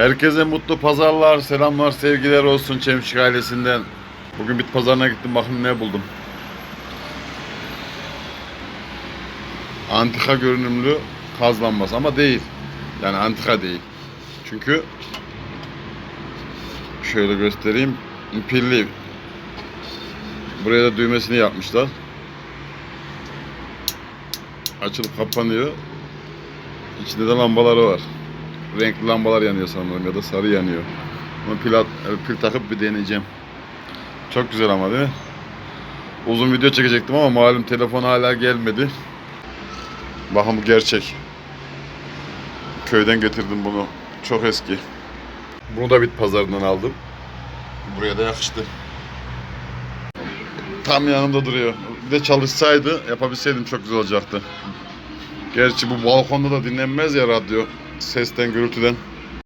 Herkese mutlu pazarlar, selamlar, sevgiler olsun Çemşik ailesinden. Bugün bit pazarına gittim bakın ne buldum. Antika görünümlü kaz lambası ama değil. Yani antika değil. Çünkü şöyle göstereyim. Pilli. Buraya da düğmesini yapmışlar. Açılıp kapanıyor. İçinde de lambaları var. Renkli lambalar yanıyor sanırım ya da sarı yanıyor. Bunu pil, e, pil takıp bir deneyeceğim. Çok güzel ama değil mi? Uzun video çekecektim ama malum telefon hala gelmedi. Bakın bu gerçek. Köyden getirdim bunu. Çok eski. Bunu da bit pazarından aldım. Buraya da yakıştı. Tam yanımda duruyor. Bir de çalışsaydı yapabilseydim çok güzel olacaktı. Gerçi bu balkonda da dinlenmez ya radyo. Sesten, gürültüden.